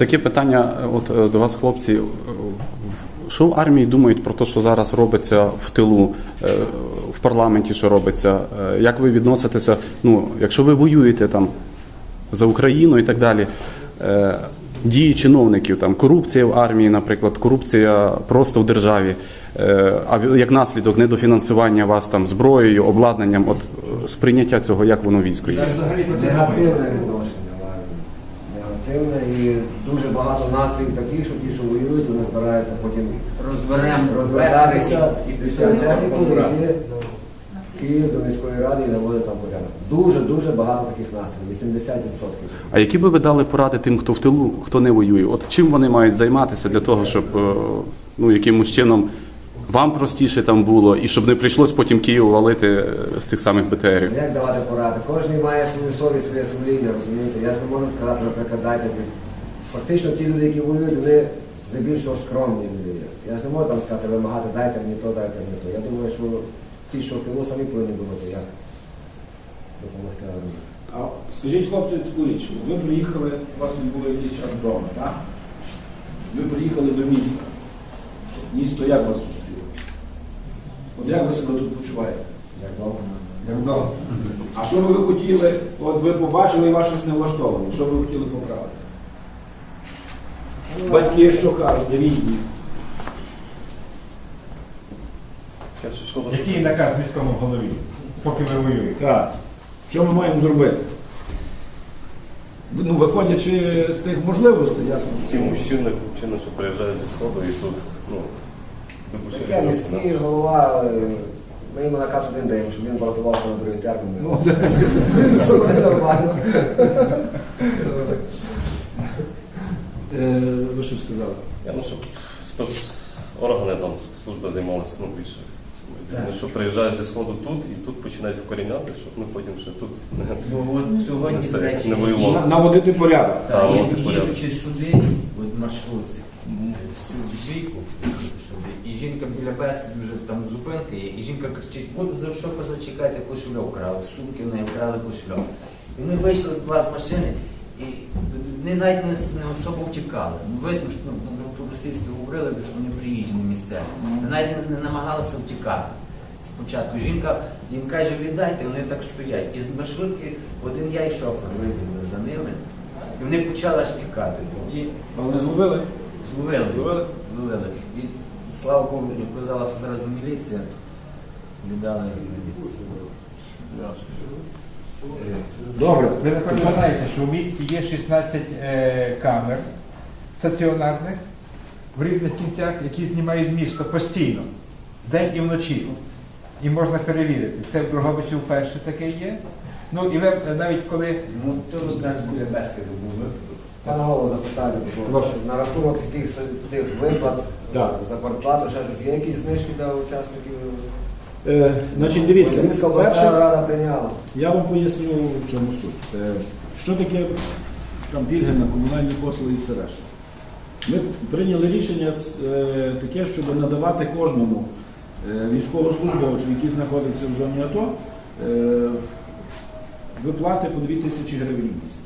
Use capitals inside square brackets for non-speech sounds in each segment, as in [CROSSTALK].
таке питання от е, до вас, хлопці. Е, Що в армії думають про те, що зараз робиться в тилу, е, в парламенті, що робиться? Як ви відноситеся? Ну, якщо ви воюєте там за Україну і так далі, дії чиновників, там корупція в армії, наприклад, корупція просто в державі, а як наслідок недофінансування вас там зброєю, обладнанням, от сприйняття цього, як воно в війську є? Як взагалі про це думаєте? Негативне відношення в армії. Негативне і дуже багато настроїв таких, що ті, що воюють, вони збираються потім розвертатися і і техніку йти в Київ до міської ради і наводити там порядок. Дуже-дуже багато таких настроїв, 80%. А які би ви дали поради тим, хто в тилу, хто не воює? От чим вони мають займатися для того, щоб е, ну, якимось чином вам простіше там було, і щоб не прийшлось потім Київ валити е, з тих самих БТРів? Як давати поради? Кожен має свою совість, своє сумління, розумієте? Я ж не можу сказати, наприклад, дайте. Фактично ті люди, які воюють, вони здебільшого скромні люди. Я ж не можу там сказати, вимагати, дайте мені то, дайте мені то. Я думаю, що ті, що в тилу самі повинні думати, як допомогти армії. А скажіть, хлопці, таку річ. Ви приїхали, у вас не було якийсь час вдома, так? Ви приїхали до міста. Місто як вас? От як ви себе тут почуваєте? Як вдома. А що би ви хотіли, от ви побачили і вас щось не влаштовано, що ви хотіли поправити? Батьки що кажуть, рідні. Який наказ міському голові, поки ви воюєте? Так. Що ми маємо зробити? Ну, виходячи з тих можливостей, ясно. Ті мужчини, хлопчини, що приїжджають зі сходу і тут, ну, Таке міський голова, е, ми йому наказ один даємо, щоб він балотувався на другий термін. Ну, Все буде нормально. Е, Ви що сказали? Я, ну, щоб спецоргани там, служби займалися ну, більше. цим. Ну, що приїжджають зі сходу тут і тут починають вкоріняти, щоб ми потім ще тут Ну, от [LAUGHS] сьогодні, Це до речі, не воювало. На- Наводити порядок. Та, Їду- от порядок. їдучи сюди, от маршрутці, сюди, і жінка біля Бескіду вже там зупинка є, і жінка кричить, от за що зачекайте, кошельок вкрали, сумки в неї вкрали кошельок. І ми вийшли два з машини, і вони навіть не, не особо втікали. Ну, видно, що ну, по-російськи говорили, що вони приїжджі не місцеві. Вони навіть не, не намагалися втікати. Спочатку жінка їм каже, віддайте, вони так стоять. І з маршрутки один я і шофер вибігли за ними. І вони почали аж. Тоді Але не зловили? Зловили. Зловили? Зловили. І слава Богу, оказалася зразу міліція. Віддали міліцію. Добре. Ви знаєте, що в місті є 16 е, камер стаціонарних в різних кінцях, які знімають місто постійно, день і вночі. І можна перевірити. Це в Дрогобичі вперше таке є. Ну і ви е, навіть коли Ну, то зараз Бескиду був випадок. Пане голово, запитання. Прошу. На рахунок яких тих виплат Так. за квартплату, ще щось, є якісь знижки для учасників? Е, значить, дивіться, Міська обласна перше, рада прийняла. я вам поясню, в чому суть. Е, Що таке там пільги на комунальні послуги і все решта. Ми прийняли рішення е, таке, щоб надавати кожному е, військовослужбовцю, який знаходиться в зоні АТО, е, виплати по 2 тисячі гривень в місяць.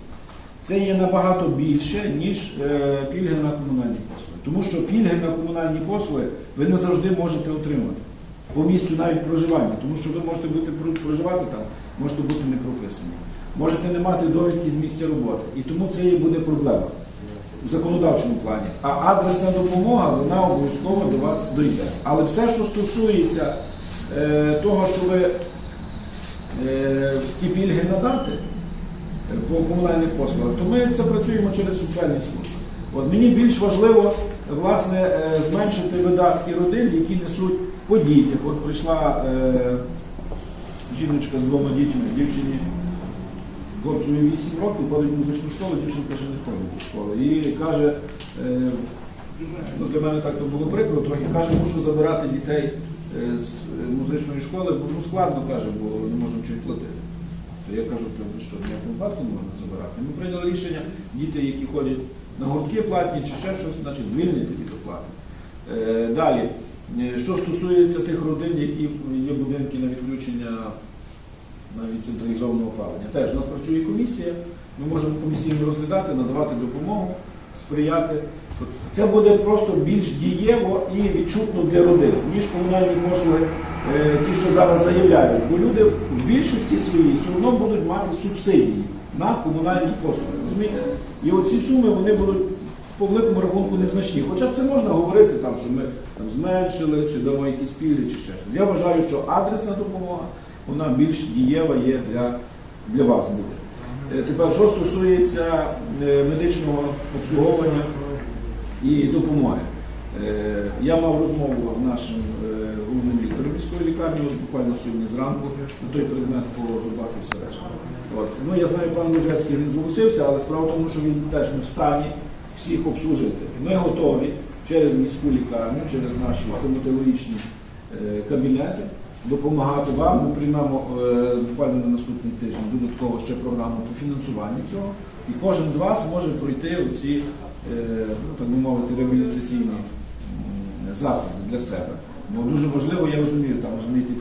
Це є набагато більше, ніж е, пільги на комунальні послуги. Тому що пільги на комунальні послуги ви не завжди можете отримати по місцю навіть проживання, тому що ви можете бути проживати там, можете бути не прописані. Можете не мати довідки з місця роботи. І тому це і буде проблема в законодавчому плані. А адресна допомога вона обов'язково до вас дойде. Але все, що стосується е, того, що ви е, ті пільги надати по комунальних послугах, то ми це працюємо через соціальні служби. От мені більш важливо власне е, зменшити видатки родин, які несуть по дітях. От прийшла е, жіночка з двома дітьми, дівчині хлопцеві 8 років, ходить в музичну школу, дівчинка ще не ходить до школи. І каже, е, ну для мене так то було прикро, трохи каже, мушу забирати дітей е, з е, музичної школи, бо ну, складно каже, бо не можемо чим платити. То я кажу, що, ніякому випадку можна забирати. Ми прийняли рішення, діти, які ходять на гуртки платні чи ще щось, значить звільнити від оплати. Е, Далі, е, що стосується тих родин, які є будинки на відключення навіть централізованого опалення. Теж у нас працює комісія, ми можемо комісійно розглядати, надавати допомогу. сприяти. Це буде просто більш дієво і відчутно для родин, ніж комунальні послуги, е, ті, що зараз заявляють. Бо люди в більшості своїй все одно будуть мати субсидії на комунальні послуги. Розумієте? І оці суми вони будуть по великому рахунку незначні. Хоча це можна говорити, там, що ми там, зменшили, чи дамо якісь пільги, чи ще щось. Я вважаю, що адресна допомога вона більш дієва є для, для вас буде. Е, Тепер, що стосується е, медичного обслуговування і допомоги. Е, Я мав розмову з нашим е, головним лікарем міської лікарні, буквально сьогодні зранку, на той предмет по зубах і все решта. Ну, я знаю, пан Лужецький він зголосився, але справа в тому, що він теж не в стані всіх обслужити. Ми готові через міську лікарню, через наші стоматологічні е, кабінети допомагати вам. Ми приймемо е, буквально на наступний тиждень додатково ще програму по фінансуванню цього. І кожен з вас може пройти оці, е, ну, так би мовити, реабілітаційні заходи для себе. Бо дуже важливо, я розумію, там розумієте,